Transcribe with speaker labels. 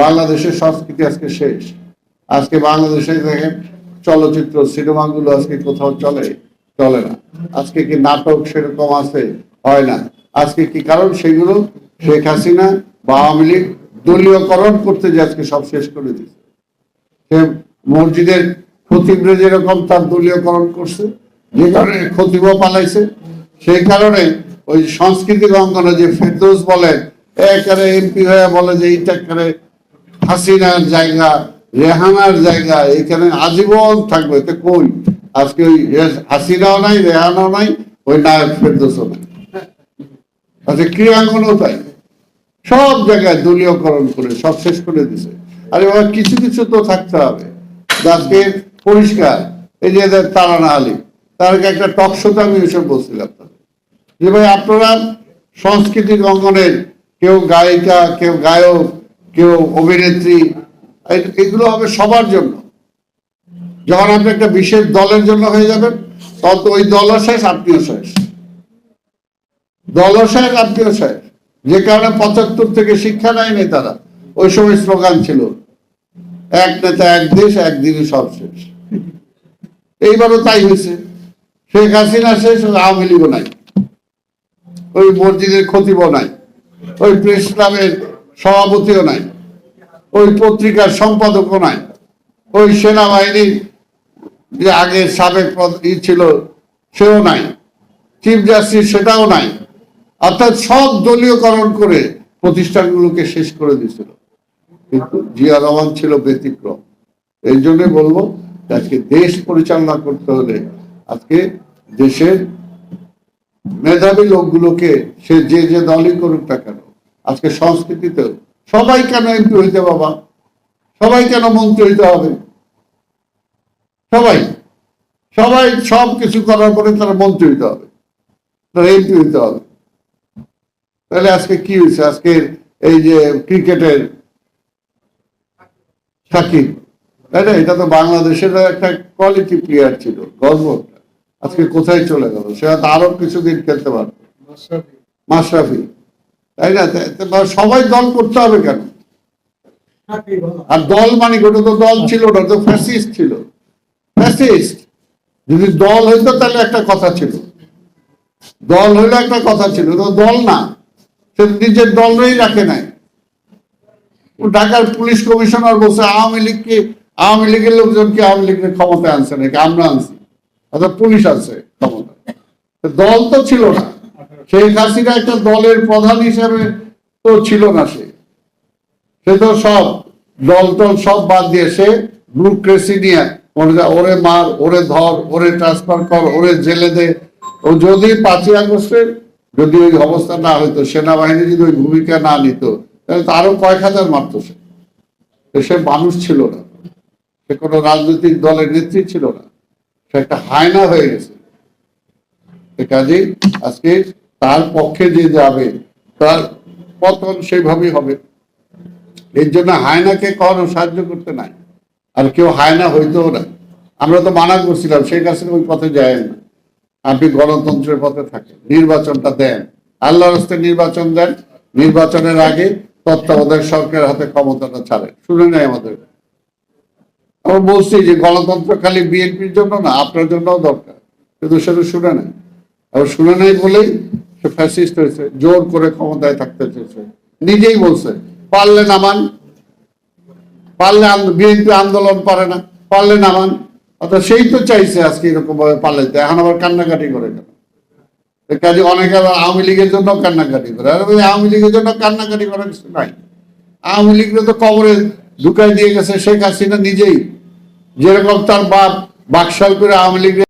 Speaker 1: বাংলাদেশের সংস্কৃতি আজকে শেষ। আজকে বাংলাদেশে দেখেন চলচ্চিত্র, সিনেমাগুলো আজকে কোথাও চলে চলে না। আজকে কি নাটক সেরকম আছে? হয় না। আজকে কি কারণ? সেগুলো শেখ হাসিনা বা আওয়ামী লীগ দলীয়করণ করতে যে আজকে সব শেষ করে দিচ্ছে সে মসজিদের খতিবরে যেরকম তার দলীয়করণ করছে, যে কারণে খতিবও পালাইছে, সেই কারণে ওই সাংস্কৃতিক অঙ্গনে যে ফেরদৌস বলে একারে এমপি হয়ে বলে যে এইটা একারে হাসিনার জায়গা, রেহানার জায়গা, এখানে আজীবন থাকবে। তো কই? আজকে ওই হাসিনাও নাই, রেহানাও নাই, ওই নায়ক ফেরদৌসও নাই। আচ্ছা ক্রীড়াঙ্গনও তাই। সব জায়গায় দলীয়করণ করে, সব শেষ করে দিছে। আর এবার কিছু কিছু তো থাকতে হবে। আজকে পরিষ্কার। এই যে তারানা আলী তারকে একটা টক শোতে আমি এসব বলছিলাম যে ভাই, আপনারা সাংস্কৃতিক অঙ্গনের কেউ গায়িকা, কেউ গায়ক, কেউ অভিনেত্রী এগুলো হবে সবার জন্য। যখন আপনি একটা বিশেষ দলের জন্য হয়ে যাবেন তখন তো ওই দলও শেষ, আপনিও শেষ। দলও শেষ, আপনিও শেষ। যে কারণে পঁচাত্তর থেকে শিক্ষা নেয়নি তারা। ওই সময় স্লোগান ছিল, এক নেতা, এক দেশ একদিনে সব শেষ। এইবারও তাই হয়েছে। শেখ হাসিনা শেষ, আওয়ামী লীগও নাই। ওই মসজিদের খতিবও নাই। ওই প্রেস ক্লাবের সভাপতিও নাই, ওই পত্রিকার সম্পাদকও নাই, ওই সেনাবাহিনীর যে আগে সাবেক ই ছিল, সেও নাই, চিফ জাস্টিস সেটাও নাই, অর্থাৎ সব দলীয়করণ করে প্রতিষ্ঠানগুলোকে শেষ করে দিয়েছিল। কিন্তু জিয়া রহমান ছিল ব্যতিক্রম। এই জন্য বলব, আজকে দেশ পরিচালনা করতে হলে আজকে দেশের মেধাবী লোকগুলোকে সে যে যে দলই করুক না কেন, আজকে সংস্কৃতিতে সবাই কেন এমপি হইতে বাবা? সবাই কেন মন্ত্রী হইতে হবে? সবাই। সবাই সব কিছু করার পরে তারা মন্ত্রী হইতে হবে। তারা এমপি হইতে হবে। তাহলে আজকে কি হয়েছে আজকে এই যে ক্রিকেটের সাকিব, তাই না? এটা তো বাংলাদেশের একটা কোয়ালিটি প্লেয়ার ছিল গর্ব। আজকে কোথায় চলে গেল? সে হয়তো আরও কিছুদিন খেলতে পারবে। মাশরাফি। তাই না? তা সবাই দল করতে হবে কেন? আর দল মানে? ওটা তো দল ছিল, ওটা তো ফ্যাসিস্ট ছিল। ফ্যাসিস্ট যদি দল হইতো তাহলে একটা কথা ছিল। দল হইলে একটা কথা ছিল তো দল না। সে নিজের দলই রাখে নাই। ঢাকার পুলিশ কমিশনার বলছে, আওয়ামী লীগকে আওয়ামী লীগের লোকজনকে আওয়ামী লীগের ক্ষমতায় আনছে নাকি? আমরা আনছি। অর্থাৎ পুলিশ আছে দল তো ছিল না। শেখ হাসিনা একটা দলের প্রধান হিসেবে তো ছিল না সে। সে তো সব দল টল সব বাদ দিয়ে সে ব্লুক্রেসি নিয়ে ওরে মার, ওরে ধর, ওরে ট্রান্সফার কর, ওরে জেলে দে। ও যদি পাঁচই আগস্টের যদি ওই অবস্থা না হইতো, সেনাবাহিনী যদি ওই ভূমিকা না নিত, তাহলে তো আরও কয়েক হাজার মারত সে। সে মানুষ ছিল না। সে কোনো রাজনৈতিক দলের নেত্রী ছিল না। সে একটা হায়না হয়ে গেছে। কাজেই আজকে তার পক্ষে যে যাবে, তার পতন সেইভাবেই হবে। এর জন্য হায়নাকে কখনো সাহায্য করতে নাই। আর কেউ হায়না হইতেও না আমরা তো মানা করছিলাম, সেই কাছে ওই পথে যায় না। আপনি গণতন্ত্রের পথে থাকেন, নির্বাচনটা দেন। আল্লাহর হস্তে নির্বাচন দেন। নির্বাচনের আগে তত্ত্বাবধায়ক সরকারের হাতে ক্ষমতাটা ছাড়েন। শুনে নেয় আমাদের। আমরা বলছি যে গণতন্ত্র খালি বিএনপির জন্য না, আপনার জন্যও দরকার। কিন্তু সেটা শুনে নেই আবার শুনে নেই বলেই সে ফ্যাসিস্ট হয়েছে, জোর করে ক্ষমতায় থাকতে চেয়েছে। নিজেই বলছে, পারলে নামান, পারলে বিএনপি আন্দোলন পারে না, পারলে নামান। অর্থাৎ সেই তো চাইছে আজকে এরকম ভাবে পালাইতে। এখন আবার কান্নাকাটি করে কেন? কাজে অনেকে আবার আওয়ামী লীগের জন্য কান্নাকাটি করে। আর আওয়ামী লীগের জন্য কান্নাকাটি করার কিছু নাই। আওয়ামী লীগরা তো কবরে ঢুকাই দিয়ে গেছে শেখ হাসিনা নিজেই। যেরকম তার বাপ বাকশাল করে আওয়ামী লীগের